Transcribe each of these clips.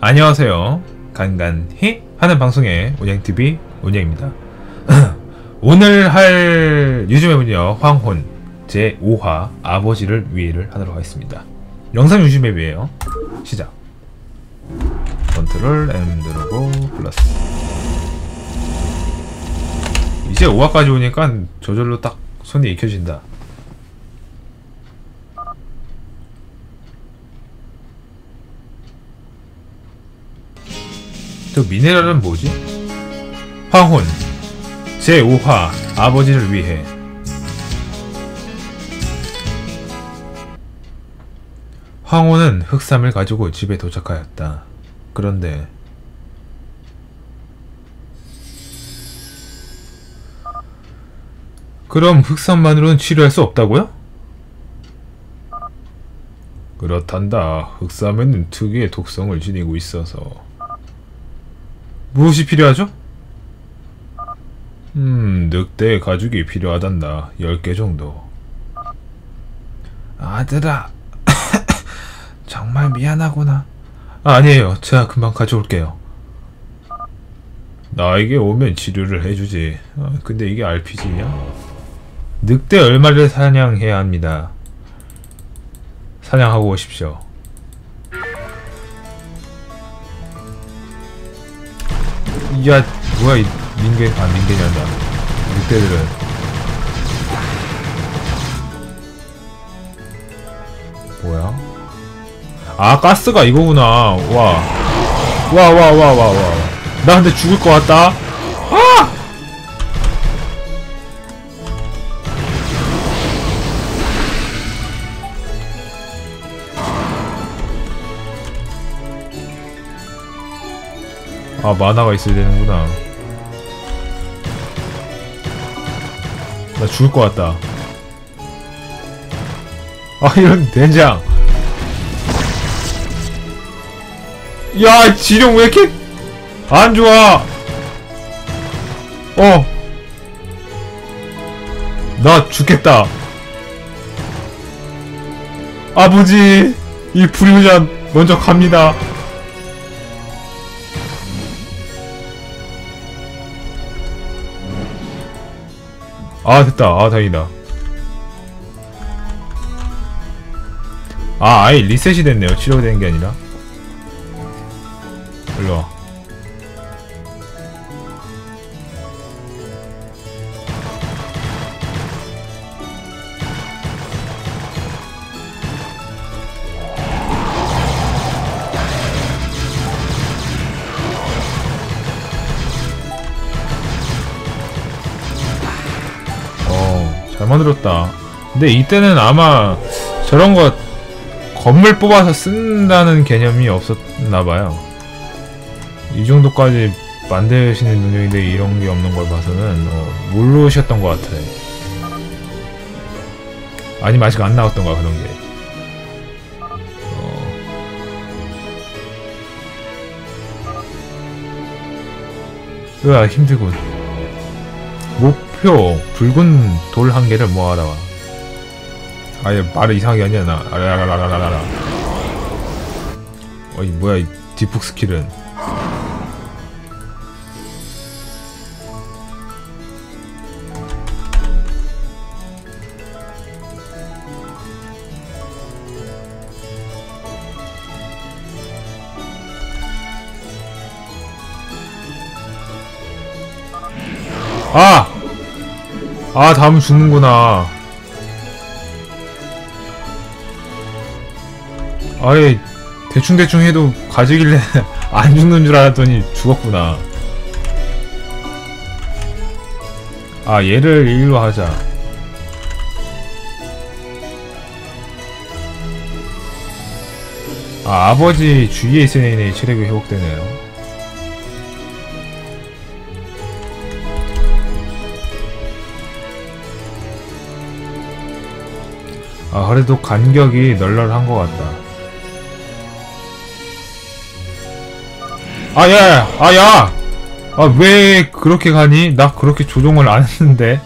안녕하세요. 간간히 하는 방송의 운영TV 운영입니다. 오늘 할 유즈맵은요, 황혼 제5화 아버지를 위해를 하도록 하겠습니다. 영상 유즈맵이에요. 시작. 컨트롤 M 누르고 플러스. 이제 5화까지 오니까 저절로 딱 손이 익혀진다. 저 미네랄은 뭐지? 황혼 제5화 아버지를 위해 황혼은 흑삼을 가지고 집에 도착하였다. 그런데 그럼 흑삼만으로는 치료할 수 없다고요? 그렇단다. 흑삼에는 특유의 독성을 지니고 있어서 무엇이 필요하죠? 음, 늑대 가죽이 필요하단다. 10개 정도. 아들아, 정말 미안하구나. 아, 아니에요. 제가 금방 가져올게요. 나에게 오면 치료를 해주지. 아, 근데 이게 RPG냐? 늑대 얼마를 사냥해야 합니다. 사냥하고 오십시오. 야, 뭐야, 이 민개, 아, 아니라. 늑대들은. 뭐야? 아, 가스가 이거구나. 와. 와, 와, 와, 와, 와. 나 근데 죽을 것 같다. 아 만화가 있어야 되는구나. 나 죽을 것 같다. 아 이런 된장. 야 지룡 왜 이렇게 안 좋아? 어. 나 죽겠다. 아버지 이 불효자 먼저 갑니다 아 됐다. 아 다행이다. 아 아예 리셋이 됐네요. 치료되는 게 아니라. 일로와 만들었다. 근데 이때는 아마 저런 거 건물 뽑아서 쓴다는 개념이 없었나봐요. 이 정도까지 만드시는 능력인데 이런 게 없는 걸 봐서는 어, 모르셨던 것 같아. 아니면 아직 안 나왔던 거야, 그런 게. 어. 으아, 힘들군. 목표 붉은 돌 한 개를 모아라. 아예 말을 이상하게 하냐 나. 아라라라라라라. 어이 뭐야 이 뒷북 스킬은. 아! 아, 다음 죽는구나. 아예, 대충대충 해도 가지길래 안 죽는 줄 알았더니 죽었구나. 아, 얘를 일로 하자. 아, 아버지 주위에 있으니 체력이 회복되네요. 아, 그래도 간격이 널널한 것 같다. 아, 야, 야, 아, 야! 아 왜 그렇게 가니? 나 그렇게 조종을 안 했는데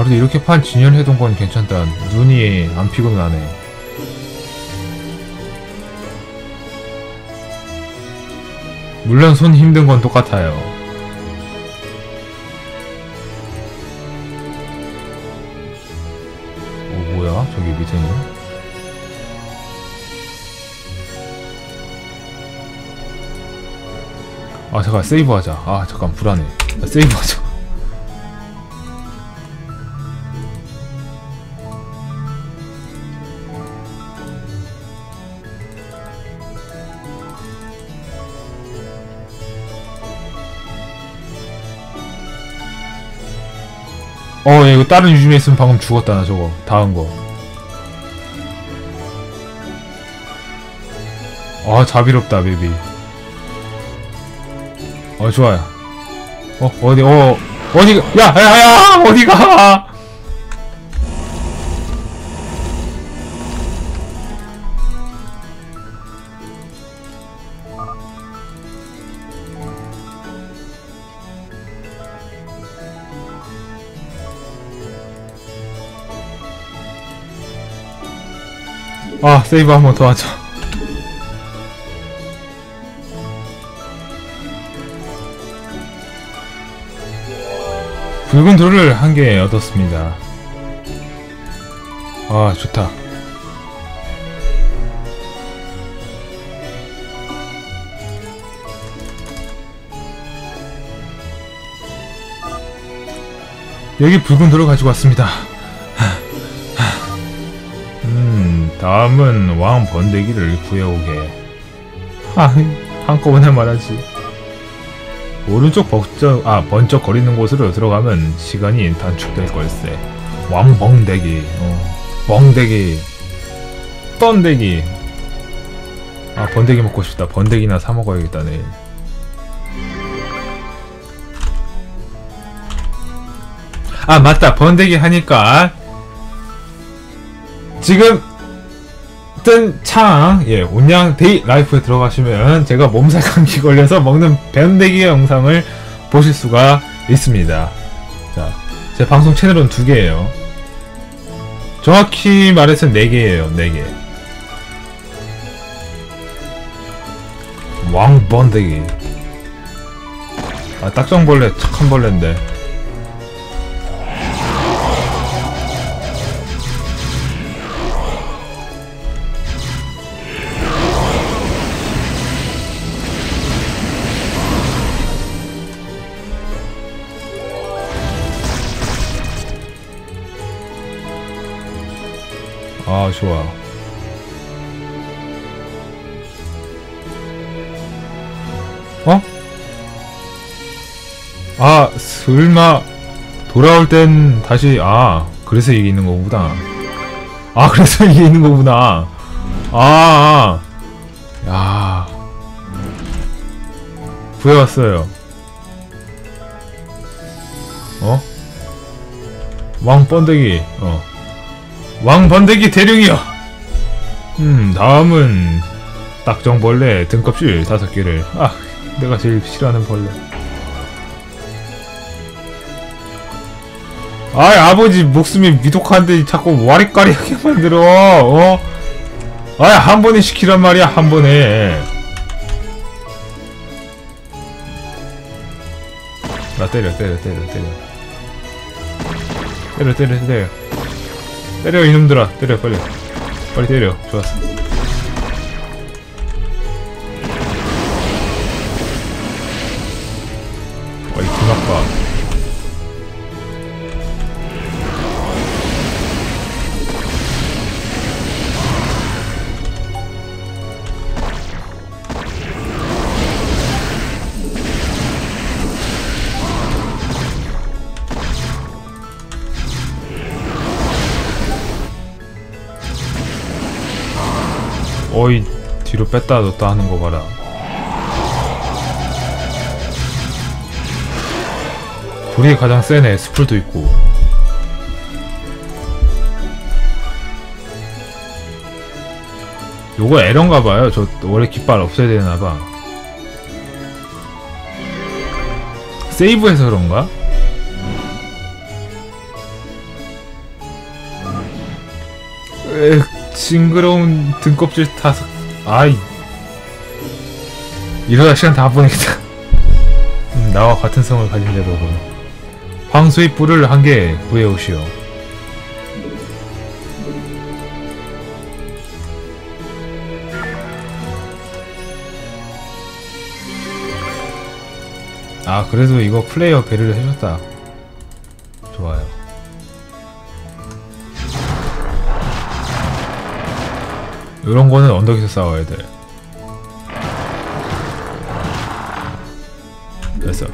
아 그래도 이렇게 판 진열해둔 건 괜찮다. 눈이 안 피곤하네. 물론 손 힘든 건 똑같아요. 어 뭐야? 저기 밑에는? 아 잠깐 세이브하자. 아 잠깐 불안해. 아, 세이브하자 이거 다른 유즘에 있으면 방금 죽었다, 나 저거. 다음 거. 아, 자비롭다, 베비. 어, 좋아요. 어, 어디, 어, 어디가, 야, 야, 야, 어디가! 아, 세이브 한 번 더 하자. 붉은 돌을 한 개 얻었습니다. 아, 좋다. 여기 붉은 돌을 가지고 왔습니다. 다음은 왕 번데기를 구해오게. 아, 한꺼번에 말하지. 오른쪽 번쩍, 아, 번쩍 거리는 곳으로 들어가면 시간이 단축될 걸세. 왕 벙데기, 어, 벙데기, 떤데기. 아, 번데기 먹고 싶다. 번데기나 사 먹어야겠다, 내일. 아, 맞다. 번데기 하니까 지금 뜬 창, 예, 온양 데이 라이프에 들어가시면 제가 몸살 감기 걸려서 먹는 변대기 영상을 보실 수가 있습니다. 자, 제 방송 채널은 두 개예요. 정확히 말해서 네 개예요, 네 개. 왕번데기. 아, 딱정벌레, 착한 벌레인데. 아, 좋아. 어? 아, 설마 돌아올 땐 다시 아, 그래서 이게 있는 거구나. 아, 그래서 이게 있는 거구나. 아, 아. 야. 구해왔어요. 어? 왕 번데기. 어. 왕번데기 대령이요. 음, 다음은 딱정벌레 등껍질 다섯 개를. 아, 내가 제일 싫어하는 벌레. 아이 아버지 목숨이 미독한데 자꾸 와리까리하게 만들어. 어? 아이 한 번에 시키란 말이야 한 번에. 나 때려 때려 때려 때려. 때려 때려 때려. 때려 이놈들아. 때려 빨리. 빨리 때려. 좋았어 뺐다 넣었다 하는 거 봐라. 불이 가장 세네. 스플도 있고. 요거 에런가봐요. 저 원래 깃발 없애야 되나봐. 세이브해서 그런가? 에 징그러운 등껍질 타서 아이. 이러다 시간 다 보내겠다. 음, 나와 같은 성을 가진 자로군 황소의 뿔을 한 개 구해오시오. 아 그래도 이거 플레이어 배려를 해줬다 이런 거는 언덕에서 싸워야 돼. 됐어.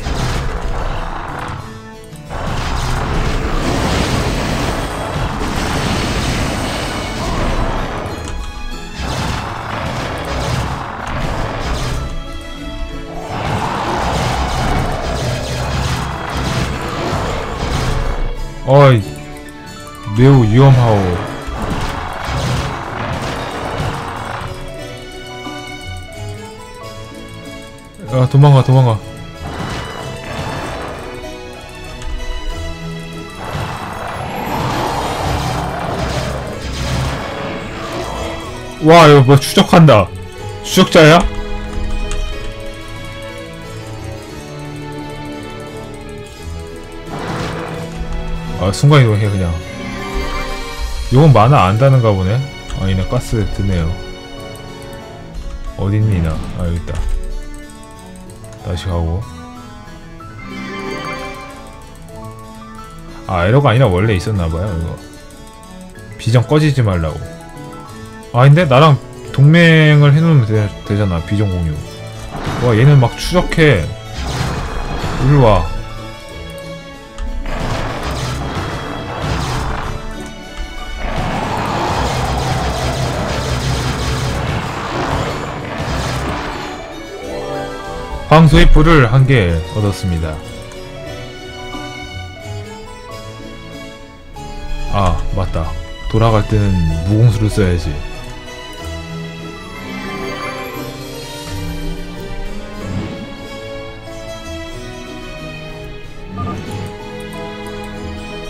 어이 매우 위험하오 야 도망가 도망가. 와 이거 뭐 추적한다. 추적자야? 아 순간이동해 그냥. 요건 만화 안다는가 보네? 아니네 가스 드네요. 어딨니 나? 아 여기 있다 다시 가고. 아 에러가 아니라 원래 있었나봐요 이거. 비전 꺼지지 말라고. 아 근데 나랑 동맹을 해놓으면 되, 되잖아 비전 공유. 와 얘는 막 추적해. 일로와 황소의 뿔을 한 개 얻었습니다. 아 맞다. 돌아갈 때는 무공수를 써야지.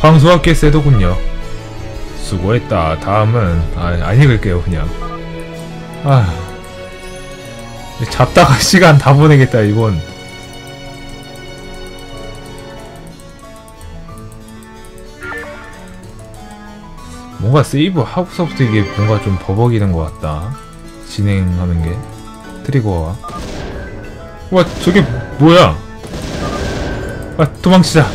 황소가 꽤 세더군요. 수고했다. 다음은 아, 안 읽을게요 그냥. 아. 잡다가 시간 다 보내겠다 이번 뭔가 세이브 하고서부터 이게 뭔가 좀 버벅이는 것 같다. 진행하는 게. 트리거가 와 저게 뭐야? 아 도망치자.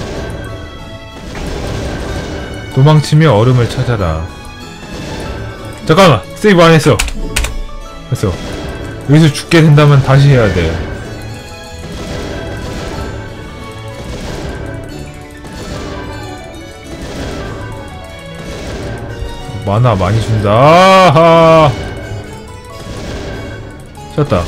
도망치며 얼음을 찾아라. 잠깐만 세이브 안 했어. 했어 여기서 죽게 된다면 다시 해야 돼. 만화 많이 준다. 아하. 찾았다.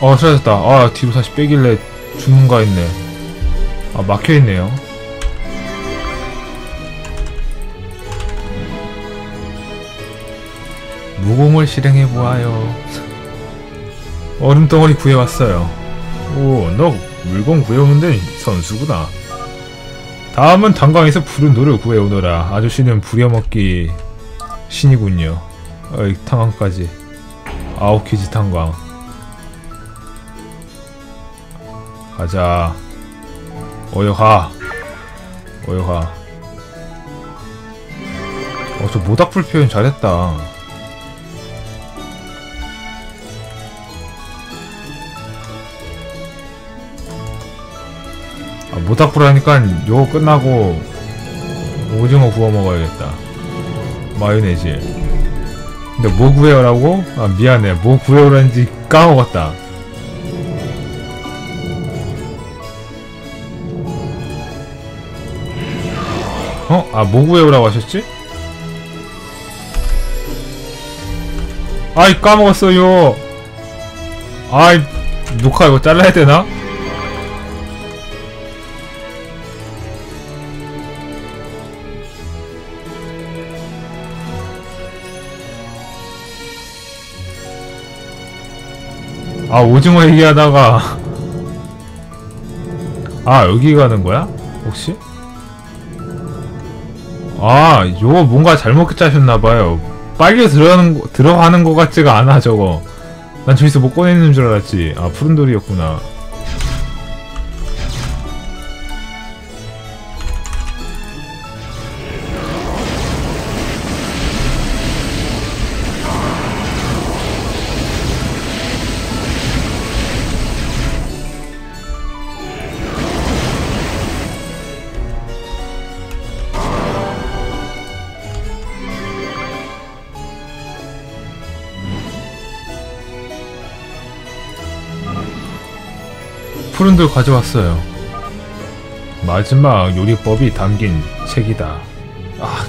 어, 찾았다. 아, 뒤로 다시 빼길래 죽는가 했네. 아, 막혀있네요. 무공을 실행해보아요. 얼음덩어리 구해왔어요. 오, 너 물건 구해오는데 선수구나. 다음은 단광에서 푸른 돌을 구해오너라. 아저씨는 부려먹기 신이군요. 어이, 탄광까지. 아오키지 탄광. 가자. 어여가. 어여가. 어, 저 모닥불 표현 잘했다. 모닥불 하니까 요거 끝나고 오징어 구워 먹어야겠다. 마요네즈. 근데 뭐 구해오라고? 아 미안해. 뭐 구해오라는지 까먹었다. 어? 아 뭐 구해오라고 하셨지? 아이 까먹었어요 아이 녹화 이거 잘라야 되나? 아 오징어 얘기하다가. 아 여기 가는 거야? 혹시? 아 요거 뭔가 잘못 짜셨나봐요. 빨리 들어가는 거, 들어가는 거 같지가 않아 저거. 난 저기서 못 꺼내는 줄 알았지. 아 푸른 돌이었구나 돌 가져왔어요. 마지막 요리법이 담긴 책이다. 아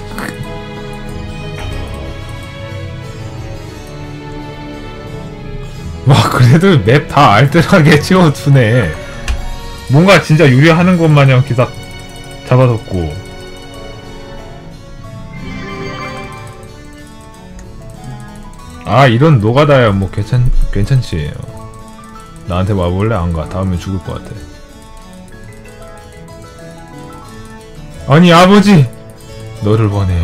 와 그래도 맵 다 알뜰하게 채워두네. 뭔가 진짜 요리하는 것 마냥 기사 잡아뒀고. 아 이런 노가다야. 뭐 괜찮 괜찮지 나한테 와볼래? 안가. 다음에 죽을 것 같아. 아니 아버지! 너를 원해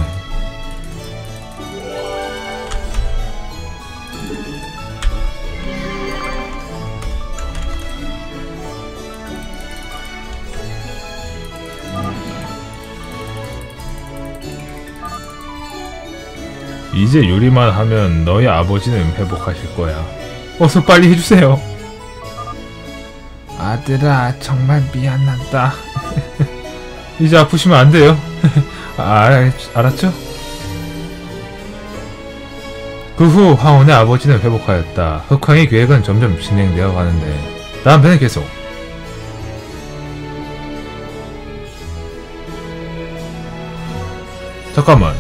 이제 요리만 하면 너희 아버지는 회복하실 거야. 어서 빨리 해주세요. 아들아, 정말 미안하다. 이제 아프시면 안 돼요. 아, 알았죠? 그 후 황혼의 아버지는 회복하였다. 흑황의 계획은 점점 진행되어 가는데 다음편은 계속. 잠깐만.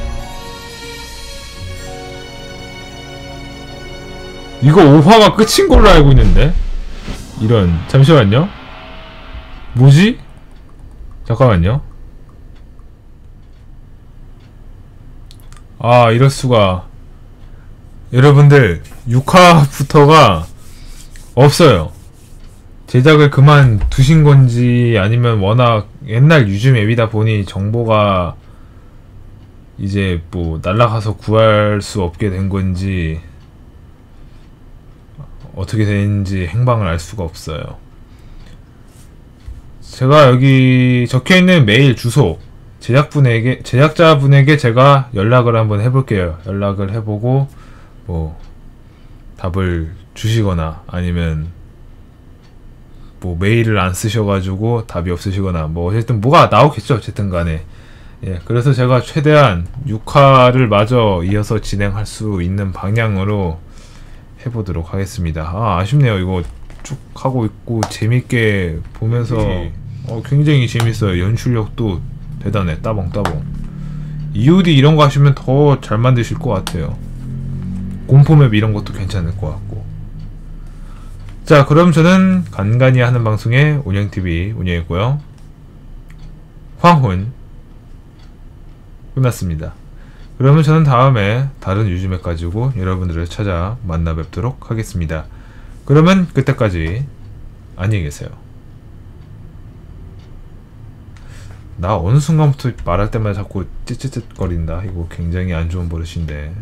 이거 5화가 끝인 걸로 알고 있는데? 이런 잠시만요. 뭐지? 잠깐만요. 아 이럴수가. 여러분들 6화부터가 없어요. 제작을 그만 두신 건지 아니면 워낙 옛날 유즈 맵이다 보니 정보가 이제 뭐 날라가서 구할 수 없게 된 건지 어떻게 되는지 행방을 알 수가 없어요. 제가 여기 적혀 있는 메일 주소 제작분에게 제작자분에게 제가 연락을 한번 해볼게요. 연락을 해보고 뭐 답을 주시거나 아니면 뭐 메일을 안 쓰셔가지고 답이 없으시거나 뭐 어쨌든 뭐가 나오겠죠. 어쨌든 간에 예 그래서 제가 최대한 6화를 마저 이어서 진행할 수 있는 방향으로 해보도록 하겠습니다. 아 아쉽네요. 이거 쭉 하고 있고 재밌게 보면서 어, 굉장히 재밌어요. 연출력도 대단해. 따봉 따봉. EOD 이런 거 하시면 더 잘 만드실 것 같아요. 공포맵 이런 것도 괜찮을 것 같고. 자 그럼 저는 간간히 하는 방송의 운영TV 운영했고요. 황혼 끝났습니다. 그러면 저는 다음에 다른 유즈맵 가지고 여러분들을 찾아 만나 뵙도록 하겠습니다. 그러면 그때까지 안녕히 계세요. 나 어느 순간부터 말할 때마다 자꾸 찌찌찌거린다. 이거 굉장히 안 좋은 버릇인데.